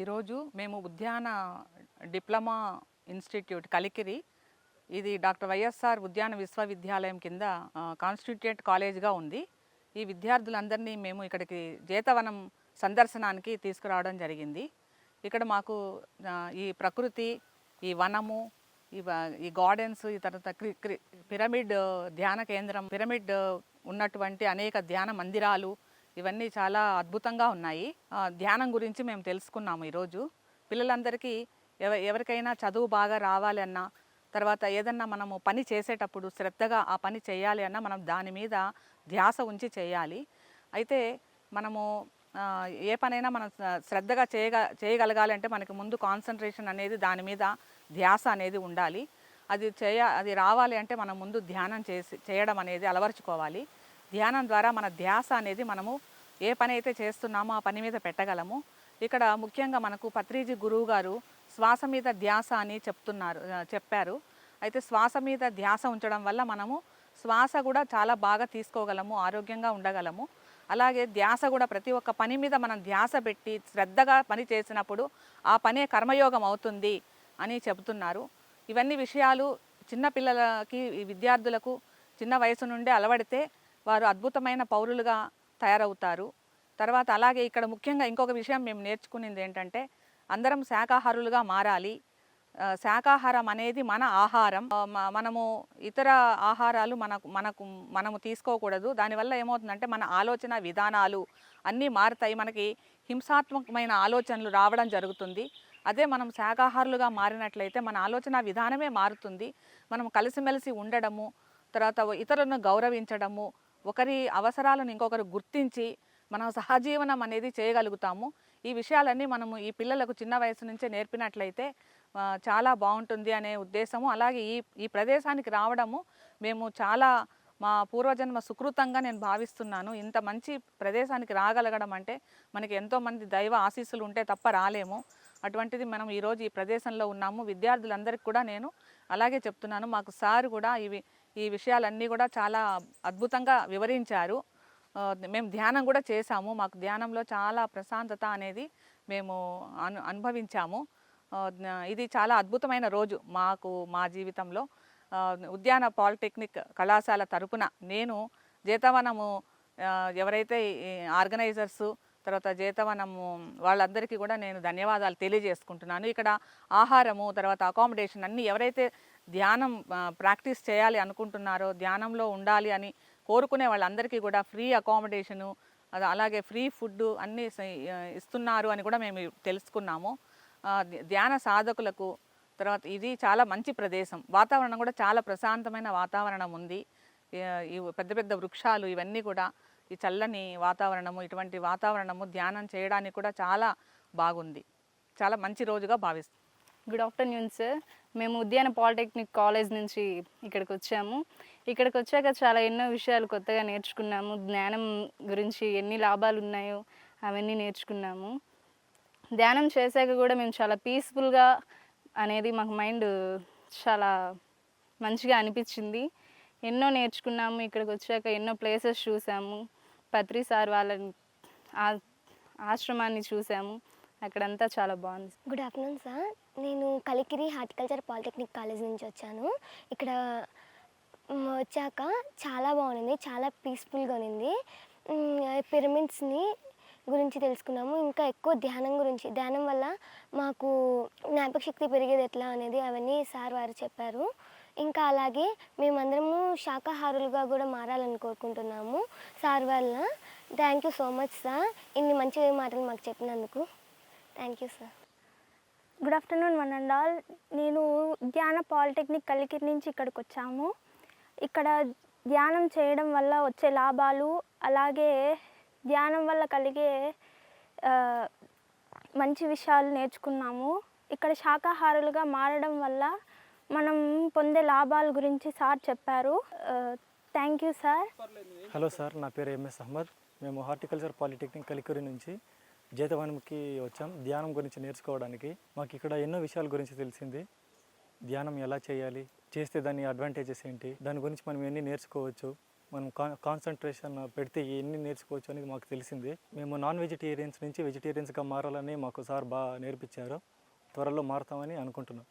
ఈరోజు మేము ఉద్యాన డిప్లొమా ఇన్స్టిట్యూట్ కలికిరి. ఇది డాక్టర్ వైఎస్ఆర్ ఉద్యాన విశ్వవిద్యాలయం కింద కాన్స్టిట్యూట్ కాలేజ్గా ఉంది. ఈ విద్యార్థులందరినీ మేము ఇక్కడికి జేతవనం సందర్శనానికి తీసుకురావడం జరిగింది. ఇక్కడ మాకు ఈ ప్రకృతి ఈ వనము ఈ ఈ గార్డెన్స్ ఈ తర్వాత క్రి- క్రి- పిరమిడ్ ధ్యాన కేంద్రం పిరమిడ్ ఉన్నటువంటి అనేక ధ్యాన మందిరాలు ఇవన్నీ చాలా అద్భుతంగా ఉన్నాయి. ధ్యానం గురించి మేము తెలుసుకున్నాము ఈరోజు. పిల్లలందరికీ ఎవ ఎవరికైనా చదువు బాగా రావాలి అన్నా తర్వాత ఏదన్నా మనము పని చేసేటప్పుడు శ్రద్ధగా ఆ పని చేయాలి అన్నా మనం దాని మీద ధ్యాస ఉంచి చేయాలి. అయితే మనము ఏ పనైనా మనం శ్రద్ధగా చేయగ చేయగలగాలి అంటే మనకి ముందు కాన్సన్ట్రేషన్ అనేది దాని మీద ధ్యాస అనేది ఉండాలి. అది చేయ అది రావాలి అంటే మనం ముందు ధ్యానం చేసి చేయడం అనేది అలవర్చుకోవాలి. ధ్యానం ద్వారా మన ధ్యాస అనేది మనము ఏ పని అయితే చేస్తున్నామో ఆ పని మీద పెట్టగలము. ఇక్కడ ముఖ్యంగా మనకు పత్రిజీ గురువు గారు శ్వాస మీద ధ్యాస అని చెప్తున్నారు చెప్పారు. అయితే శ్వాస మీద ధ్యాస ఉంచడం వల్ల మనము శ్వాస కూడా చాలా బాగా తీసుకోగలము ఆరోగ్యంగా ఉండగలము. అలాగే ధ్యాస కూడా ప్రతి ఒక్క పని మీద మనం ధ్యాస పెట్టి శ్రద్ధగా పని చేసినప్పుడు ఆ పనే కర్మయోగం అవుతుంది అని చెబుతున్నారు. ఇవన్నీ విషయాలు చిన్నపిల్లలకి విద్యార్థులకు చిన్న వయసు నుండే అలవడితే వారు అద్భుతమైన పౌరులుగా తయారవుతారు. తర్వాత అలాగే ఇక్కడ ముఖ్యంగా ఇంకొక విషయం మేము నేర్చుకునేది ఏంటంటే అందరం శాకాహారులుగా మారాలి. శాకాహారం అనేది మన ఆహారం. మనము ఇతర ఆహారాలు మనకు మనకు మనము తీసుకోకూడదు. దానివల్ల ఏమవుతుందంటే మన ఆలోచన విధానాలు అన్నీ మారుతాయి. మనకి హింసాత్మకమైన ఆలోచనలు రావడం జరుగుతుంది. అదే మనం శాకాహారులుగా మారినట్లయితే మన ఆలోచన విధానమే మారుతుంది. మనం కలిసిమెలిసి ఉండడము తర్వాత ఇతరులను గౌరవించడము ఒకరి అవసరాలను ఇంకొకరు గుర్తించి మనం సహజీవనం అనేది చేయగలుగుతాము. ఈ విషయాలన్నీ మనము ఈ పిల్లలకు చిన్న వయసు నుంచే నేర్పినట్లయితే చాలా బాగుంటుంది అనే ఉద్దేశము. అలాగే ఈ ఈ ప్రదేశానికి రావడము మేము చాలా మా పూర్వజన్మ సుకృతంగా నేను భావిస్తున్నాను. ఇంత మంచి ప్రదేశానికి రాగలగడం అంటే మనకి ఎంతోమంది దైవ ఆశీస్సులు ఉంటే తప్ప రాలేము. అటువంటిది మనం ఈరోజు ఈ ప్రదేశంలో ఉన్నాము. విద్యార్థులందరికీ కూడా నేను అలాగే చెప్తున్నాను. మాకు సార్ కూడా ఇవి ఈ విషయాలన్నీ కూడా చాలా అద్భుతంగా వివరించారు. మేము ధ్యానం కూడా చేశాము. మాకు ధ్యానంలో చాలా ప్రశాంతత అనేది మేము అను అనుభవించాము. ఇది చాలా అద్భుతమైన రోజు మాకు మా జీవితంలో. ఉద్యాన పాలిటెక్నిక్ కళాశాల తరపున నేను జీతవనము ఎవరైతే ఆర్గనైజర్సు తర్వాత జీతవనము వాళ్ళందరికీ కూడా నేను ధన్యవాదాలు తెలియజేసుకుంటున్నాను. ఇక్కడ ఆహారము తర్వాత అకామిడేషన్ అన్నీ ఎవరైతే ధ్యానం ప్రాక్టీస్ చేయాలి అనుకుంటున్నారో ధ్యానంలో ఉండాలి అని కోరుకునే వాళ్ళందరికీ కూడా ఫ్రీ అకామిడేషను అలాగే ఫ్రీ ఫుడ్ అన్నీ ఇస్తున్నారు అని కూడా మేము తెలుసుకున్నాము. ధ్యాన సాధకులకు తర్వాత ఇది చాలా మంచి ప్రదేశం. వాతావరణం కూడా చాలా ప్రశాంతమైన వాతావరణం ఉంది. ఈ- ఈ పెద్ద పెద్ద వృక్షాలు ఇవన్నీ కూడా ఈ చల్లని వాతావరణము ఇటువంటి వాతావరణము ధ్యానం చేయడానికి కూడా చాలా బాగుంది. చాలా మంచి రోజుగా భావిస్తాం గుడ్ ఆఫ్టర్నూన్ సార్ మేము ఉద్యాన పాలిటెక్నిక్ కాలేజ్ నుంచి ఇక్కడికి వచ్చాము. ఇక్కడికి వచ్చాక చాలా ఎన్నో విషయాలు కొత్తగా నేర్చుకున్నాము. జ్ఞానం గురించి ఎన్ని లాభాలు ఉన్నాయో అవన్నీ నేర్చుకున్నాము. ధ్యానం చేశాక కూడా మేము చాలా పీస్ఫుల్గా అనేది మాకు మైండ్ చాలా మంచిగా అనిపించింది. ఎన్నో నేర్చుకున్నాము. ఇక్కడికి వచ్చాక ఎన్నో ప్లేసెస్ చూసాము. పత్రి సార్ వాళ్ళ ఆ- ఆశ్రమాన్ని చూసాము. అక్కడంతా చాలా బాగుంది. గుడ్ ఆఫ్టర్నూన్ సార్ నేను కలికిరి హార్టికల్చర్ పాలిటెక్నిక్ కాలేజ్ నుంచి వచ్చాను. ఇక్కడ వచ్చాక చాలా బాగుంది చాలా పీస్ఫుల్గా ఉంది పిరమిడ్స్ని గురించి తెలుసుకున్నాము. ఇంకా ఎక్కువ ధ్యానం గురించి ధ్యానం వల్ల మాకు జ్ఞాపక శక్తి పెరిగేది ఎట్లా అనేది అవన్నీ సార్ వారు చెప్పారు. ఇంకా అలాగే మేమందరము శాకాహారులుగా కూడా మారాలని కోరుకుంటున్నాము. సార్ వల్ల thank you so much sir ఇన్ని మంచి మాటలు మాకు చెప్పినందుకు. Thank you sir good afternoon one and all నేను ధ్యాన పాలిటెక్నిక్ కలికిరి నుంచి ఇక్కడికి వచ్చాము. ఇక్కడ ధ్యానం చేయడం వల్ల వచ్చే లాభాలు అలాగే ధ్యానం వల్ల కలిగే మంచి విషయాలు నేర్చుకున్నాము. ఇక్కడ శాకాహారులుగా మారడం వల్ల మనం పొందే లాభాల గురించి సార్ చెప్పారు. Thank you sir hello sir నా పేరు ఎంఎస్ అహ్మద్ మేము హార్టికల్చర్ పాలిటెక్నిక్ కలికూరి నుంచి జేతవనంకి వచ్చాం. ధ్యానం గురించి నేర్చుకోవడానికి. మాకు ఇక్కడ ఎన్నో విషయాల గురించి తెలిసింది. ధ్యానం ఎలా చేయాలి? చేస్తే దాని అడ్వాంటేజెస్ ఏంటి? దాని గురించి మనం ఎన్ని నేర్చుకోవచ్చు? మనం కా కాన్సన్ట్రేషన్ పెడితే ఎన్ని నేర్చుకోవచ్చు అనేది మాకు తెలిసింది. మేము నాన్ వెజిటేరియన్స్ నుంచి వెజిటేరియన్స్గా మారాలని మాకు సార్ బాగా నేర్పించారు. త్వరలో మారుతామని అనుకుంటున్నాం.